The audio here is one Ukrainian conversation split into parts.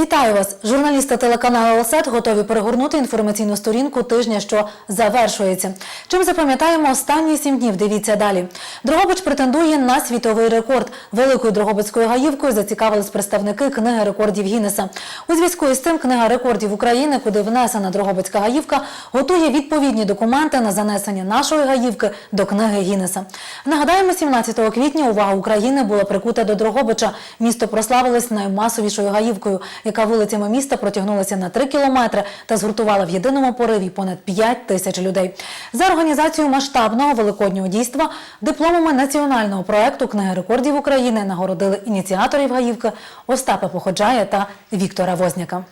Вітаю вас! Журналісти телеканалу «Осет» готові перегорнути інформаційну сторінку тижня, що завершується. Чим запам'ятаємо останні сім днів? Дивіться далі. Дрогобич претендує на світовий рекорд. Великою Дрогобицькою гаївкою зацікавились представники книги рекордів Гіннеса. У зв'язку із цим книга рекордів України, куди внесена Дрогобицька гаївка, готує відповідні документи на занесення нашої гаївки до книги Гіннеса. Нагадаємо, 17 квітня увага України була прикута до Дрогобича. Місто прославилось наймасовішою гаївкою, яка вулицями міста протягнулася на 3 кілометри та згуртувала в єдиному пориві понад 5 тисяч людей. За організацію масштабного великоднього дійства дипломами національного проекту Книги рекордів України нагородили ініціаторів гаївки Остапа Походжая та Віктора Возняка.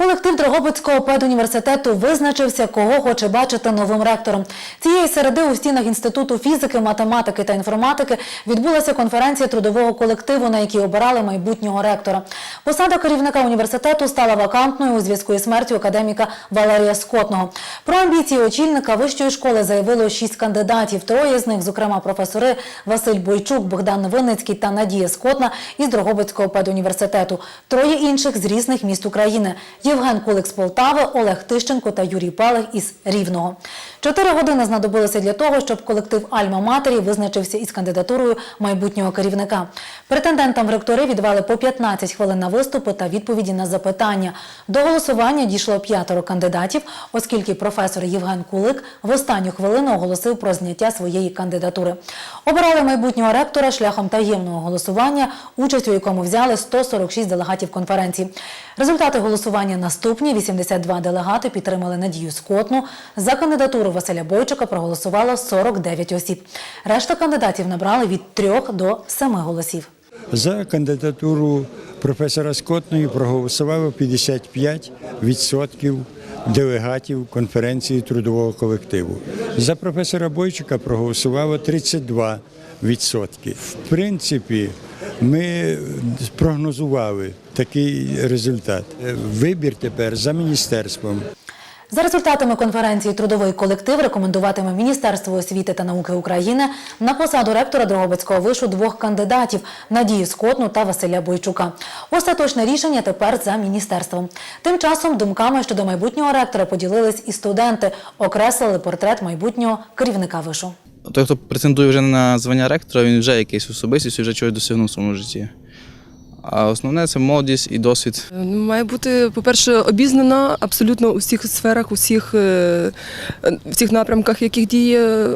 Колектив Дрогобицького педуніверситету визначився, кого хоче бачити новим ректором. Цієї середи у стінах Інституту фізики, математики та інформатики відбулася конференція трудового колективу, на якій обирали майбутнього ректора. Посада керівника університету стала вакантною у зв'язку із смертю академіка Валерія Скотного. Про амбіції очільника вищої школи заявило шість кандидатів. Троє з них, зокрема професори Василь Бойчук, Богдан Винницький та Надія Скотна із Дрогобицького педуніверситету. Троє інших з різних міст України. Євген Кулик з Полтави, Олег Тищенко та Юрій Палих із Рівного. Чотири години знадобилося для того, щоб колектив Альма Матері визначився із кандидатурою майбутнього керівника. Претендентам ректори відвели по 15 хвилин на виступи та відповіді на запитання. До голосування дійшло п'ятеро кандидатів, оскільки професор Євген Кулик в останню хвилину оголосив про зняття своєї кандидатури. Обирали майбутнього ректора шляхом таємного голосування, участь у якому взяли 146 делегатів конференції. Результати голосування наступні: 82 делегати підтримали Надію Скотну. За кандидатуру Василя Бойчика проголосувало 49 осіб. Решта кандидатів набрали від 3 до 7 голосів. За кандидатуру професора Скотної проголосувало 55% делегатів конференції трудового колективу. За професора Бойчика проголосувало 32%. В принципі, ми прогнозували такий результат. Вибір тепер за міністерством. За результатами конференції трудовий колектив рекомендуватиме Міністерство освіти та науки України на посаду ректора Дрогобицького вишу двох кандидатів Надію Скотну та Василя Бойчука. Остаточне рішення тепер за міністерством. Тим часом думками щодо майбутнього ректора поділились і студенти, окреслили портрет майбутнього керівника вишу. Той, хто претендує вже на звання ректора, він вже якийсь особистість, і вже чогось досягнув в своєму житті. А основне це молодість і досвід. Ну, Має бути, по-перше, обізнана абсолютно у всіх сферах, у всіх, е, всіх напрямках, яких діє е,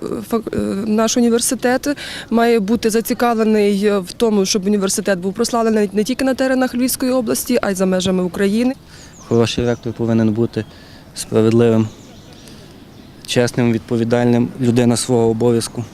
наш університет. Має бути зацікавлений в тому, щоб університет був прославлений не тільки на теренах Львівської області, а й за межами України. Хороший ректор повинен бути справедливим, чесним, відповідальним, людина свого обов'язку.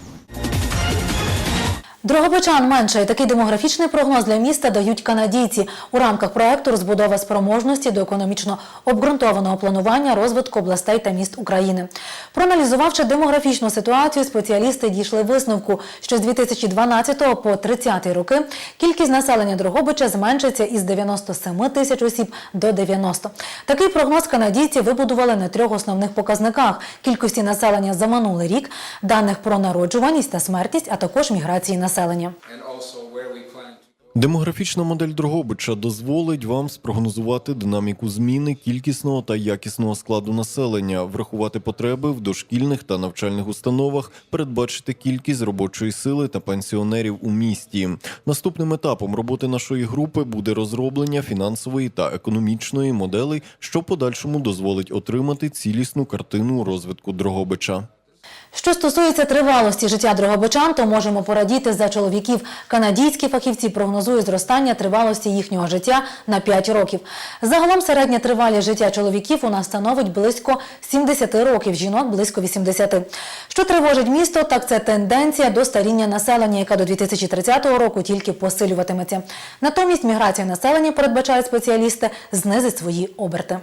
Дрогобичан менше. Такий демографічний прогноз для міста дають канадійці у рамках проекту розбудова спроможності до економічно обґрунтованого планування розвитку областей та міст України. Проаналізувавши демографічну ситуацію, спеціалісти дійшли висновку, що з 2012 по 30 роки кількість населення Дрогобича зменшиться із 97 тисяч осіб до 90. Такий прогноз канадійці вибудували на трьох основних показниках: кількості населення за минулий рік, даних про народжуваність та смертність, а також міграції населення. Демографічна модель Дрогобича дозволить вам спрогнозувати динаміку зміни кількісного та якісного складу населення, врахувати потреби в дошкільних та навчальних установах, передбачити кількість робочої сили та пенсіонерів у місті. Наступним етапом роботи нашої групи буде розроблення фінансової та економічної моделей, що в подальшому дозволить отримати цілісну картину розвитку Дрогобича. Що стосується тривалості життя дрогобичан, то можемо порадіти за чоловіків. Канадійські фахівці прогнозують зростання тривалості їхнього життя на 5 років. Загалом середня тривалість життя чоловіків у нас становить близько 70 років, жінок близько 80. Що тривожить місто, так це тенденція до старіння населення, яка до 2030 року тільки посилюватиметься. Натомість міграція населення, передбачають спеціалісти, знизить свої оберти.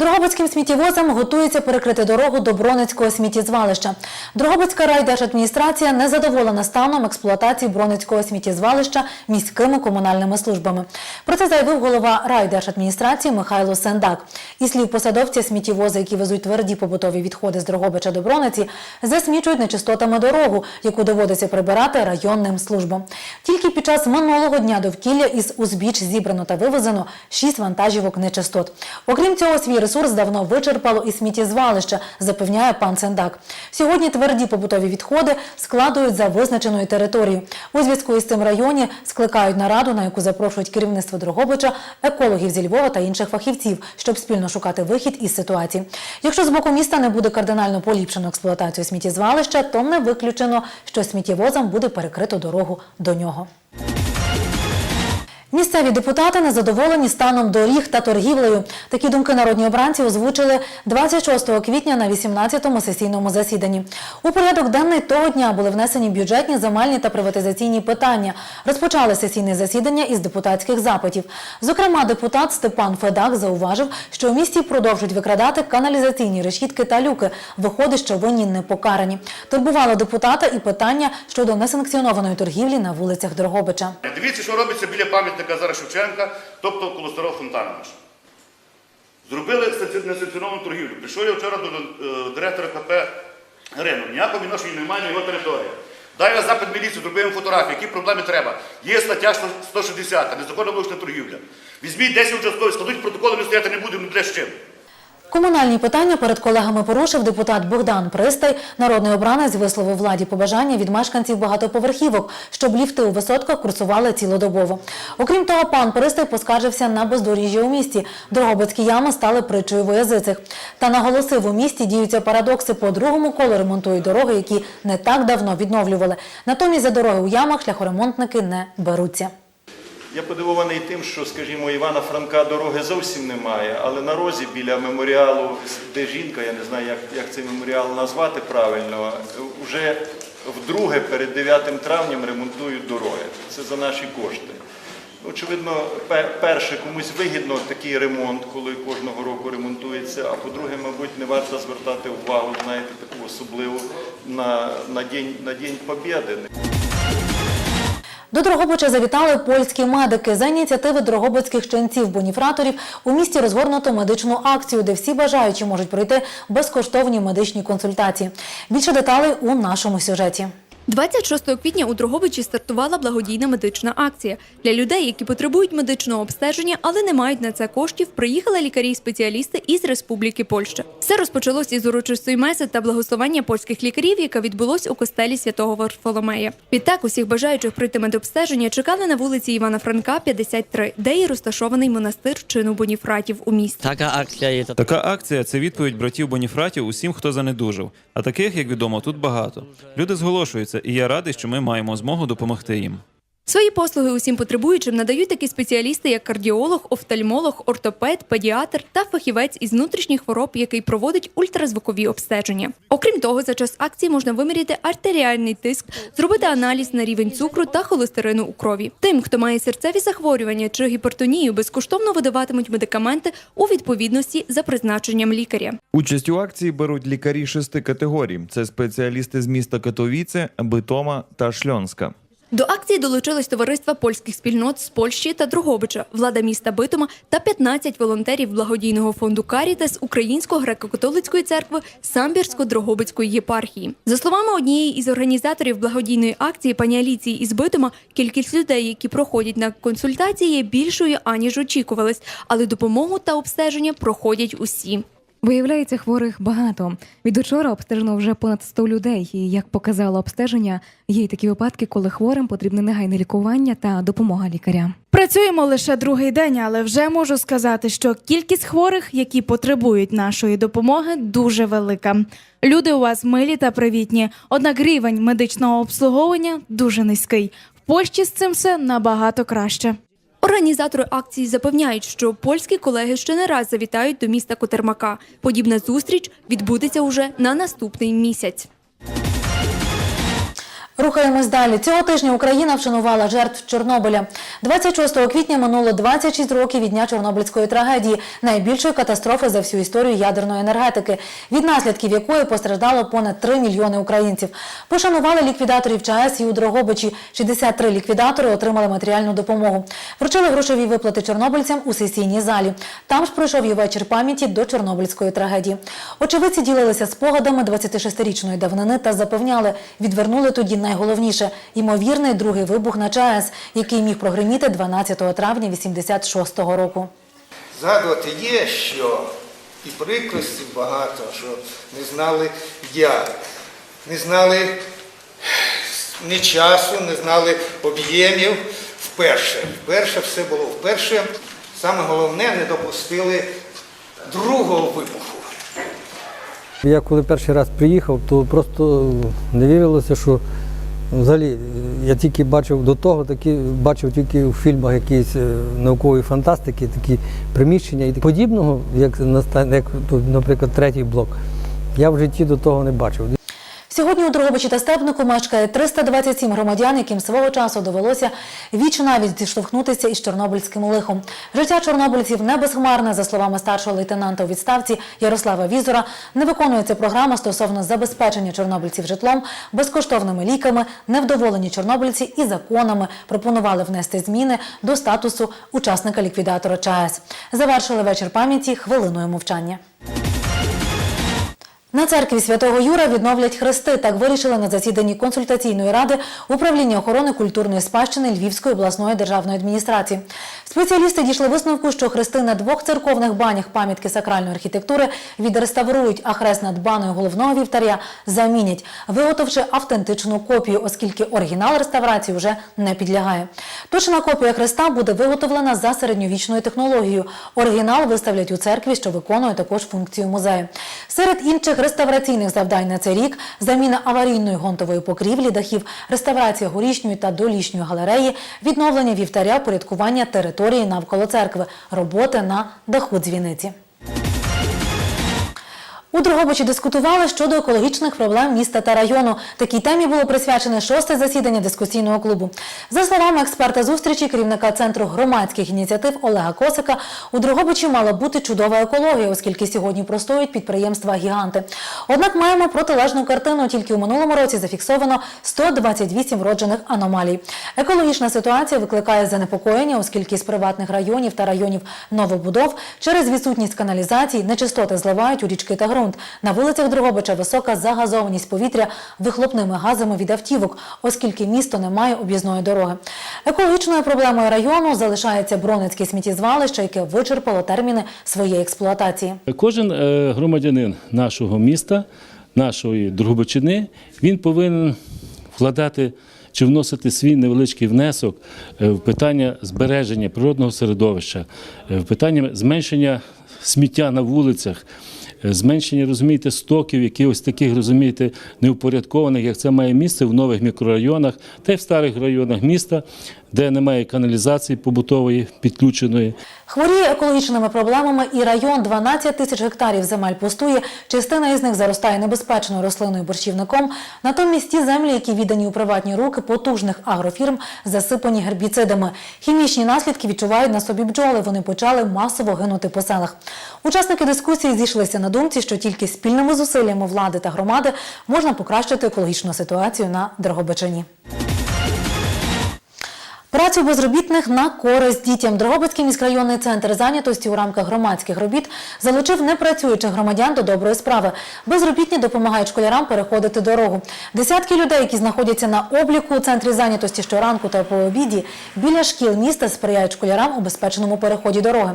Дрогобицьким сміттєвозам готується перекрити дорогу до Броницького сміттєзвалища. Дрогобицька райдержадміністрація не задоволена станом експлуатації Броницького сміттєзвалища міськими комунальними службами. Про це заявив голова райдержадміністрації Михайло Сендак. І слів посадовця сміттєвози, які везуть тверді побутові відходи з Дрогобича до Брониці, засмічують нечистотами дорогу, яку доводиться прибирати районним службам. Тільки під час минулого дня довкілля із узбіч зібрано та вивезено 6 вантажівок нечистот. Окрім цього, свій ресурс давно вичерпало і сміттєзвалище, запевняє пан Сендак. Сьогодні тверді побутові відходи складують за визначеною територією. У зв'язку із цим районі скликають нараду, на яку запрошують керівництво Дрогобича, екологів зі Львова та інших фахівців, щоб спільно шукати вихід із ситуації. Якщо з боку міста не буде кардинально поліпшено експлуатацію сміттєзвалища, то не виключено, що сміттєвозам буде перекрито дорогу до нього. Місцеві депутати незадоволені станом доріг та торгівлею. Такі думки народні обранці озвучили 26 квітня на 18-му сесійному засіданні. У порядок денний того дня були внесені бюджетні, земельні та приватизаційні питання. Розпочали сесійне засідання із депутатських запитів. Зокрема, депутат Степан Федак зауважив, що в місті продовжують викрадати каналізаційні решітки та люки. Виходить, що винні не покарані. Турбувало депутата і питання щодо несанкціонованої торгівлі на вулицях Дрогобича. Дивіться, що робиться біля пам'ятника зараз Шевченка, тобто коло старого нашого. Зробили санкці- несанкціоновану торгівлю. Прийшов я вчора до е, директора КП Грину. Ніякого відношення немає на його території. Дай я запит міліцію, зробимо фотографії, які проблеми треба. Є стаття 160, незаконна вилучна торгівля. Візьміть 10 участкових, складуть протоколи, ми стояти не будемо, не з чим. Комунальні питання перед колегами порушив депутат Богдан Пристай. Народний обранець висловив владі побажання від мешканців багатоповерхівок, щоб ліфти у висотках курсували цілодобово. Окрім того, пан Пристай поскаржився на бездоріжжя у місті. Дрогобицькі ями стали притчою воязицих. Та наголосив, у місті діються парадокси. По другому колу ремонтують дороги, які не так давно відновлювали. Натомість за дороги у ямах шляхоремонтники не беруться. Я подивований тим, що, скажімо, Івана Франка дороги зовсім немає, але на розі біля меморіалу, де жінка, я не знаю, як, як цей меморіал назвати правильно, вже вдруге перед 9 травнем ремонтують дороги. Це за наші кошти. Очевидно, перше, комусь вигідно такий ремонт, коли кожного року ремонтується, а по-друге, мабуть, не варто звертати увагу, знаєте, таку особливу на, на, День, на День Побєди. До Дрогобича завітали польські медики. За ініціативи дрогобицьких ченців-боніфраторів у місті розгорнуто медичну акцію, де всі бажаючі можуть пройти безкоштовні медичні консультації. Більше деталей у нашому сюжеті. 26 квітня у Дрогобичі стартувала благодійна медична акція. Для людей, які потребують медичного обстеження, але не мають на це коштів, приїхали лікарі-спеціалісти із Республіки Польща. Все розпочалось із урочистої меси та благословення польських лікарів, яке відбулось у костелі святого Варфоломея. Відтак усіх бажаючих пройти медобстеження чекали на вулиці Івана Франка, 53, де і розташований монастир чину боніфратів у місті. Така акція є. Така акція це відповідь братів Боніфратів усім, хто занедужав. А таких, як відомо, тут багато. Люди зголошуються, і я радий, що ми маємо змогу допомогти їм. Свої послуги усім потребуючим надають такі спеціалісти, як кардіолог, офтальмолог, ортопед, педіатр та фахівець із внутрішніх хвороб, який проводить ультразвукові обстеження. Окрім того, за час акції можна виміряти артеріальний тиск, зробити аналіз на рівень цукру та холестерину у крові. Тим, хто має серцеві захворювання чи гіпертонію, безкоштовно видаватимуть медикаменти у відповідності за призначенням лікаря. Участь у акції беруть лікарі шести категорій: це спеціалісти з міста Катовіце, Битома та Шльонська. До акції долучились товариства польських спільнот з Польщі та Другобича, влада міста Битома та 15 волонтерів благодійного фонду Карітес Української греко-католицької церкви Самбірсько-Дрогобицької єпархії. За словами однієї із організаторів благодійної акції пані Аліції із Битома, кількість людей, які проходять на консультації, є більшою аніж очікувалось, але допомогу та обстеження проходять усі. Виявляється, хворих багато. Від учора обстежено вже понад 100 людей. І як показало обстеження, є й такі випадки, коли хворим потрібне негайне лікування та допомога лікаря. Працюємо лише другий день, але вже можу сказати, що кількість хворих, які потребують нашої допомоги, дуже велика. Люди у вас милі та привітні, однак рівень медичного обслуговування дуже низький. В Польщі з цим все набагато краще. Організатори акції запевняють, що польські колеги ще не раз завітають до міста Котермака. Подібна зустріч відбудеться уже на наступний місяць. Рухаємось далі. Цього тижня Україна вшанувала жертв Чорнобиля. 26 квітня минуло 26 років від дня Чорнобильської трагедії, найбільшої катастрофи за всю історію ядерної енергетики, від наслідків якої постраждало понад 3 мільйони українців. Пошанували ліквідаторів ЧАЕС і у Дрогобичі. 63 ліквідатори отримали матеріальну допомогу. Вручили грошові виплати чорнобильцям у сесійній залі. Там ж пройшов і вечір пам'яті до Чорнобильської трагедії. Очевидці ділилися спогадами 26-річної давнини та запевняли, відвернули тоді найголовніше – ймовірний другий вибух на ЧАЕС, який міг прогриміти 12 травня 86-го року. Згадувати є, що і прикростів багато, що не знали як, не знали ні часу, не знали об'ємів. Вперше. Вперше все було вперше. Саме головне, не допустили другого вибуху. Я коли перший раз приїхав, то просто не вірилося, що взагалі я тільки бачив до того, такі бачив тільки у фільмах якісь е, наукової фантастики, такі приміщення і подібного, як, як наприклад, третій блок. Я в житті до того не бачив. Сьогодні у Дрогобичі та Степнику мешкає 327 громадян, яким свого часу довелося віч навіть зіштовхнутися із чорнобильським лихом. Життя чорнобильців не безхмарне, за словами старшого лейтенанта у відставці Ярослава Візора. Не виконується програма стосовно забезпечення чорнобильців житлом, безкоштовними ліками, невдоволені чорнобильці і законами пропонували внести зміни до статусу учасника ліквідатора ЧАЕС. Завершили вечір пам'яті хвилиною мовчання. На церкві святого Юра відновлять хрести. Так вирішили на засіданні консультаційної ради управління охорони культурної спадщини Львівської обласної державної адміністрації. Спеціалісти дійшли висновку, що хрести на двох церковних банях пам'ятки сакральної архітектури відреставрують, а хрест над баною головного вівтаря замінять, виготовивши автентичну копію, оскільки оригінал реставрації вже не підлягає. Точна копія хреста буде виготовлена за середньовічною технологією. Оригінал виставлять у церкві, що виконує також функцію музею. Серед інших реставраційних завдань на цей рік заміна аварійної гонтової покрівлі дахів, реставрація горішньої та долішньої галереї, відновлення вівтаря, порядкування території навколо церкви, роботи на даху дзвіниці. У Дрогобичі дискутували щодо екологічних проблем міста та району. Такій темі було присвячене шосте засідання дискусійного клубу. За словами експерта зустрічі, керівника центру громадських ініціатив Олега Косика, у Дрогобичі мала бути чудова екологія, оскільки сьогодні простоюють підприємства-гіганти. Однак маємо протилежну картину. Тільки у минулому році зафіксовано 128 вроджених аномалій. Екологічна ситуація викликає занепокоєння, оскільки з приватних районів та районів новобудов через відсутність каналізацій нечистоти зливають у річки та ґрунт. На вулицях Дрогобича висока загазованість повітря вихлопними газами від автівок, оскільки місто не має об'їзної дороги. Екологічною проблемою району залишається Бронецьке сміттєзвалище, яке вичерпало терміни своєї експлуатації. Кожен е, громадянин нашого міста, нашої Другобичини, він повинен вкладати чи вносити свій невеличкий внесок е, в питання збереження природного середовища, е, в питання зменшення сміття на вулицях. Е, Зменшення, розумієте, стоків, якихось таких, розумієте, неупорядкованих, як це має місце в нових мікрорайонах та й в старих районах міста, де немає каналізації побутової підключеної. Хворіє екологічними проблемами і район 12 тисяч гектарів земель пустує. Частина із них заростає небезпечною рослиною борщівником. Натомість ті землі, які віддані у приватні руки потужних агрофірм, засипані гербіцидами. Хімічні наслідки відчувають на собі бджоли. Вони почали масово гинути по селах. Учасники дискусії зійшлися на думці, що тільки спільними зусиллями влади та громади можна покращити екологічну ситуацію на Дрогобичині. Працю безробітних на користь дітям. Дрогобицький міськрайонний центр зайнятості у рамках громадських робіт залучив непрацюючих громадян до доброї справи. Безробітні допомагають школярам переходити дорогу. Десятки людей, які знаходяться на обліку у центрі зайнятості щоранку та по обіді, біля шкіл міста сприяють школярам у безпечному переході дороги.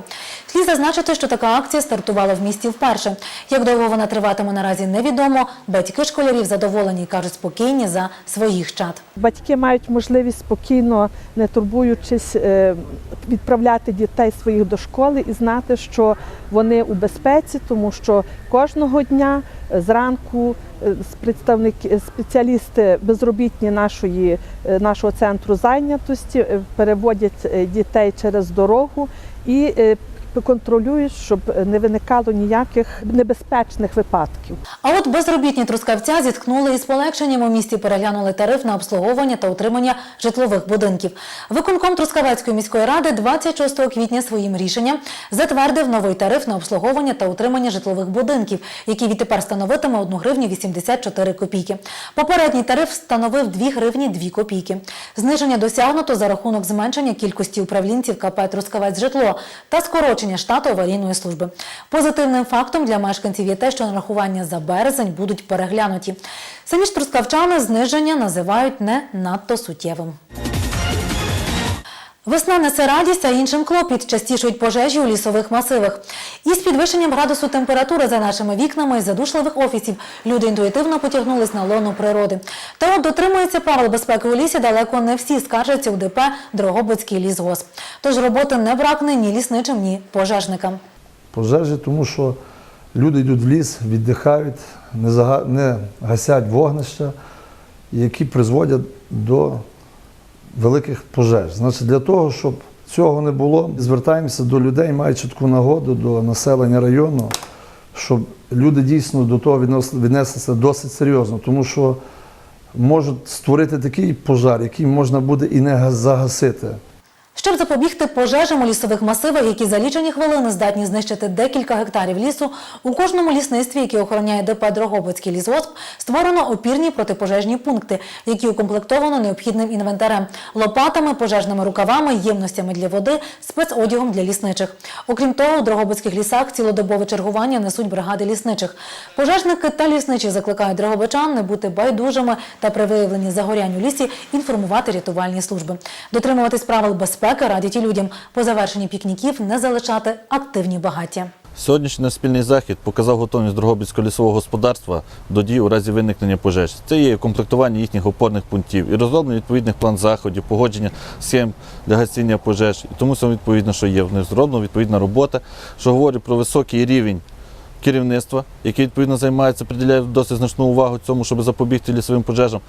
Слід зазначити, що така акція стартувала в місті вперше. Як довго вона триватиме наразі невідомо. Батьки школярів задоволені і кажуть спокійні за своїх чад. Батьки мають можливість спокійно, не турбуючись, е, відправляти дітей своїх до школи і знати, що вони у безпеці, тому що кожного дня е, зранку е, представники спеціалісти безробітні нашої, нашого центру зайнятості переводять дітей через дорогу і контролюють, щоб не виникало ніяких небезпечних випадків. А от безробітні трускавця зіткнули із полегшенням у місті переглянули тариф на обслуговування та утримання житлових будинків. Виконком Трускавецької міської ради 26 квітня своїм рішенням затвердив новий тариф на обслуговування та утримання житлових будинків, який відтепер становитиме 1 гривню 84 копійки. Попередній тариф становив 2 гривні 2 копійки. Зниження досягнуто за рахунок зменшення кількості управлінців КП Трускавець житло та скорочення штату аварійної служби. Позитивним фактом для мешканців є те, що нарахування за березень будуть переглянуті. Самі ж трускавчани зниження називають не надто суттєвим. Весна несе радість, а іншим клопіт частішують пожежі у лісових масивах. Із підвищенням градусу температури за нашими вікнами і задушливих офісів люди інтуїтивно потягнулись на лону природи. Та от дотримуються правил безпеки у лісі далеко не всі, скаржаться у ДП Дрогобицький лісгосп. Тож роботи не бракне ні лісничим, ні пожежникам. пожежі, тому що люди йдуть в ліс, віддихають, не, зага... не гасять вогнища, які призводять до великих пожеж. Значить, для того, щоб цього не було, звертаємося до людей, маючи таку нагоду до населення району, щоб люди дійсно до того віднеслися досить серйозно, тому що можуть створити такий пожар, який можна буде і не загасити. Щоб запобігти пожежам у лісових масивах, які за лічені хвилини здатні знищити декілька гектарів лісу, у кожному лісництві, яке охороняє ДП Дрогобицький лісгосп, створено опірні протипожежні пункти, які укомплектовано необхідним інвентарем – лопатами, пожежними рукавами, ємностями для води, спецодягом для лісничих. Окрім того, у Дрогобицьких лісах цілодобове чергування несуть бригади лісничих. Пожежники та лісничі закликають дрогобичан не бути байдужими та при виявленні загорянь у лісі інформувати рятувальні служби. Дотримуватись правил безпеки радять і людям. По завершенні пікніків не залишати активні багаття. Сьогоднішній спільний захід показав готовність Дрогобицького лісового господарства до дій у разі виникнення пожеж. Це є комплектування їхніх опорних пунктів і розроблення відповідних план заходів, погодження схем для гасіння пожеж. І тому саме відповідно, що є в них зроблена відповідна робота, що говорить про високий рівень керівництва, яке відповідно займається, приділяє досить значну увагу цьому, щоб запобігти лісовим пожежам.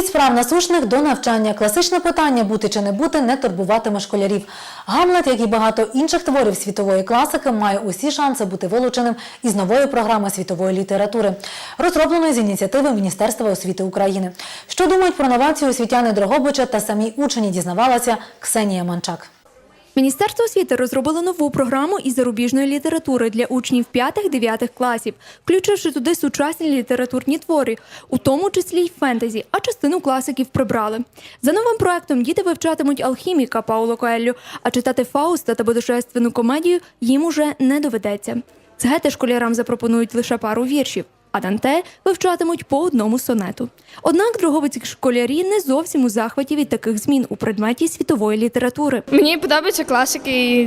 Від справ насущних до навчання. Класичне питання бути чи не бути не турбуватиме школярів. Гамлет, як і багато інших творів світової класики, має усі шанси бути вилученим із нової програми світової літератури, розробленої з ініціативи Міністерства освіти України. Що думають про новацію освітяни Дрогобича та самі учені дізнавалася Ксенія Манчак. Міністерство освіти розробило нову програму із зарубіжної літератури для учнів 5-9 класів, включивши туди сучасні літературні твори, у тому числі й фентезі, а частину класиків прибрали. За новим проектом діти вивчатимуть алхіміка Пауло Коеллю, а читати Фауста та бодушевственну комедію їм уже не доведеться. З гети школярам запропонують лише пару віршів. А Данте вивчатимуть по одному сонету. Однак дрогобицькі школярі не зовсім у захваті від таких змін у предметі світової літератури. Мені подобаються класики, і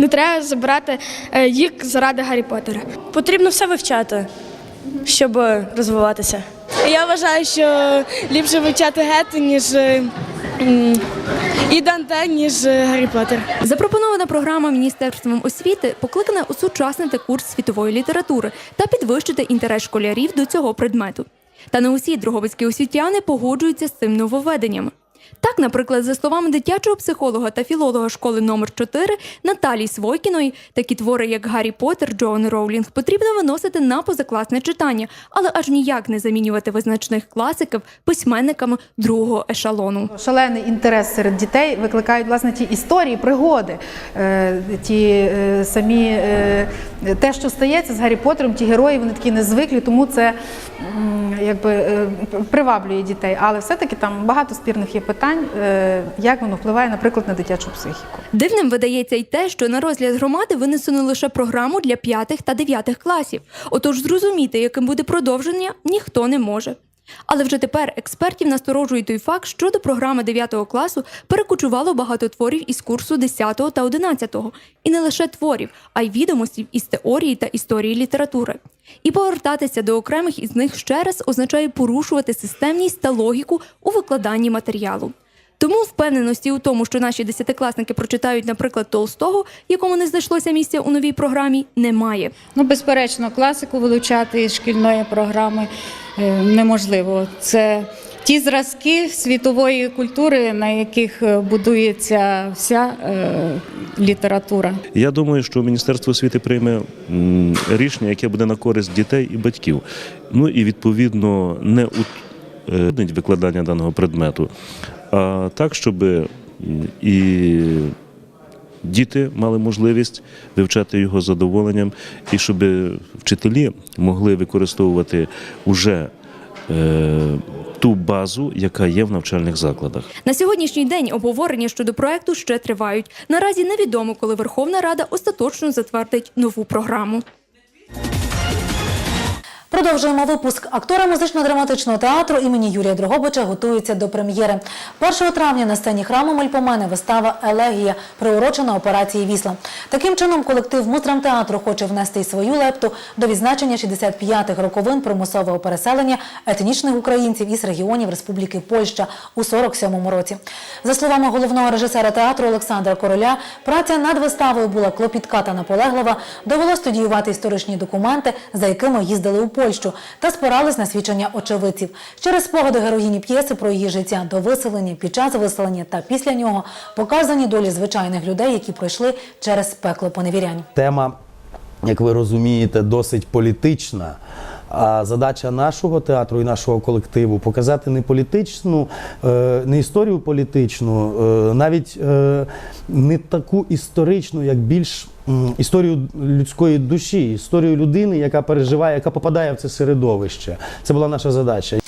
не треба забирати е, їх заради Гаррі Поттера. Потрібно все вивчати, щоб розвиватися. Я вважаю, що ліпше вивчати гети, ніж е, і Данте, ніж е, Гаррі Поттер. Запропонована програма Міністерством освіти покликана осучаснити курс світової літератури та підвищити інтерес школярів до цього предмету. Та не усі друговицькі освітяни погоджуються з цим нововведенням. Так, наприклад, за словами дитячого психолога та філолога школи номер 4 Наталії Свойкіної, такі твори, як Гаррі Поттер, Джоан Роулінг, потрібно виносити на позакласне читання, але аж ніяк не замінювати визначних класиків письменниками другого ешалону. Шалений інтерес серед дітей викликають власне ті історії, пригоди, е, ті е, самі е, те, що стається з Гаррі Поттером, ті герої, вони такі незвиклі, тому це якби приваблює дітей. Але все-таки там багато спірних є питань, е, як воно впливає, наприклад, на дитячу психіку. Дивним видається й те, що на розгляд громади винесено лише програму для п'ятих та дев'ятих класів. Отож, зрозуміти, яким буде продовження, ніхто не може. Але вже тепер експертів насторожує той факт, що до програми 9 класу перекочувало багато творів із курсу 10 та 11. І не лише творів, а й відомостів із теорії та історії літератури. І повертатися до окремих із них ще раз означає порушувати системність та логіку у викладанні матеріалу. Тому впевненості у тому, що наші десятикласники прочитають, наприклад, Толстого, якому не знайшлося місця у новій програмі, немає. Ну, безперечно, класику вилучати із шкільної програми е, неможливо. Це ті зразки світової культури, на яких е, будується вся е, література. Я думаю, що Міністерство освіти прийме рішення, яке буде на користь дітей і батьків. Ну і відповідно не уточнить викладання даного предмету, а так, щоб і діти мали можливість вивчати його з задоволенням, і щоб вчителі могли використовувати уже е, ту базу, яка є в навчальних закладах. На сьогоднішній день обговорення щодо проекту ще тривають. Наразі невідомо, коли Верховна Рада остаточно затвердить нову програму. Продовжуємо випуск. Актори музично-драматичного театру імені Юрія Дрогобича готуються до прем'єри. 1 травня на сцені храму Мельпомени вистава Елегія, приурочена операції Вісла. Таким чином, колектив Муздрамтеатру хоче внести й свою лепту до відзначення 65-х роковин примусового переселення етнічних українців із регіонів Республіки Польща у 47-му році. За словами головного режисера театру Олександра Короля, праця над виставою була клопітка та наполеглива. Довелось студіювати історичні документи, за якими їздили у Польщу, та спирались на свідчення очевидців. Через спогади героїні п'єси про її життя до виселення, під час виселення та після нього показані долі звичайних людей, які пройшли через пекло поневірянь. Тема, як ви розумієте, досить політична. А задача нашого театру і нашого колективу показати не політичну, е, не історію політичну, е, навіть е, не таку історичну, як більш історію людської душі, історію людини, яка переживає, яка попадає в це середовище. Це була наша задача.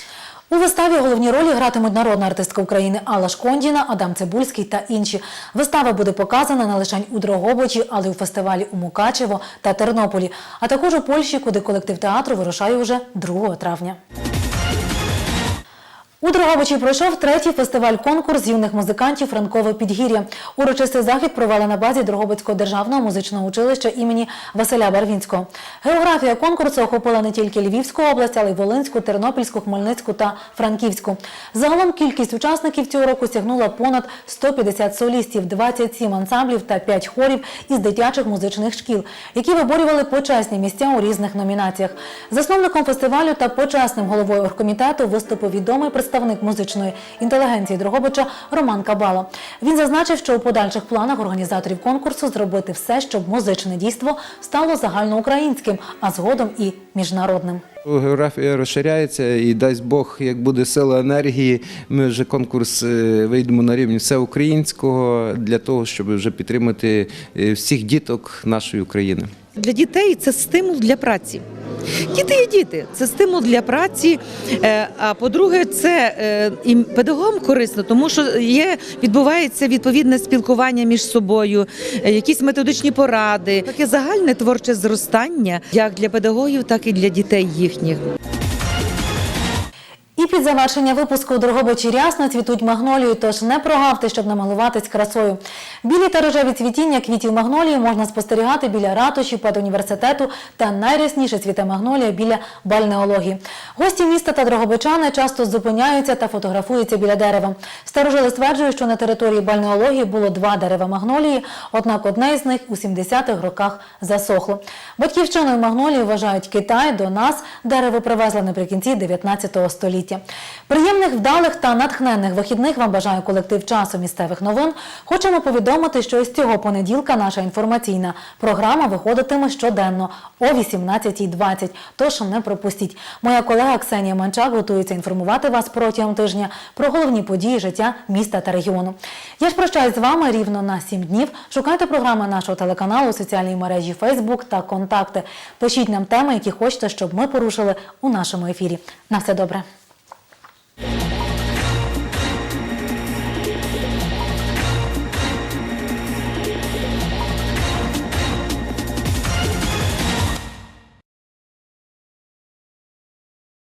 У виставі головні ролі гратимуть народна артистка України Алла Шкондіна, Адам Цибульський та інші. Вистава буде показана не лише у Дрогобичі, але й у фестивалі у Мукачево та Тернополі, а також у Польщі, куди колектив театру вирушає уже 2 травня. У Дрогобичі пройшов третій фестиваль-конкурс юних музикантів Франкове підгір'я. Урочистий захід провели на базі Дрогобицького державного музичного училища імені Василя Барвінського. Географія конкурсу охопила не тільки Львівську область, але й Волинську, Тернопільську, Хмельницьку та Франківську. Загалом кількість учасників цього року сягнула понад 150 солістів, 27 ансамблів та 5 хорів із дитячих музичних шкіл, які виборювали почесні місця у різних номінаціях. Засновником фестивалю та почесним головою оргкомітету виступив відомий представник музичної інтелігенції Дрогобича Роман Кабала. Він зазначив, що у подальших планах організаторів конкурсу зробити все, щоб музичне дійство стало загальноукраїнським, а згодом і міжнародним. Географія розширяється і дасть Бог, як буде сила енергії, ми вже конкурс е, вийдемо на рівні всеукраїнського для того, щоб вже підтримати е, всіх діток нашої України. Для дітей це стимул для праці. Діти є діти, це стимул для праці. Е, А по-друге, це е, і педагогам корисно, тому що є відбувається відповідне спілкування між собою, е, якісь методичні поради, таке загальне творче зростання як для педагогів, так і для дітей їхніх. Під завершення випуску у Дрогобичі рясно цвітуть магнолії, тож не прогавте, щоб намилуватись красою. Білі та рожеві цвітіння квітів магнолії можна спостерігати біля ратуші, педуніверситету та найрясніше цвіте магнолія біля бальнеології. Гості міста та дрогобичани часто зупиняються та фотографуються біля дерева. Старожили стверджують, що на території бальнеології було два дерева магнолії, однак одне із них у 70-х роках засохло. Батьківщиною магнолії вважають Китай, до нас дерево привезли наприкінці 19 століття. Приємних, вдалих та натхненних вихідних вам бажає колектив часу місцевих новин. Хочемо повідомити, що із цього понеділка наша інформаційна програма виходитиме щоденно о 18.20. Тож не пропустіть. Моя колега Ксенія Манчак готується інформувати вас протягом тижня про головні події життя міста та регіону. Я ж прощаюсь з вами рівно на 7 днів. Шукайте програми нашого телеканалу у соціальній мережі Facebook та контакти. Пишіть нам теми, які хочете, щоб ми порушили у нашому ефірі. На все добре. Bye.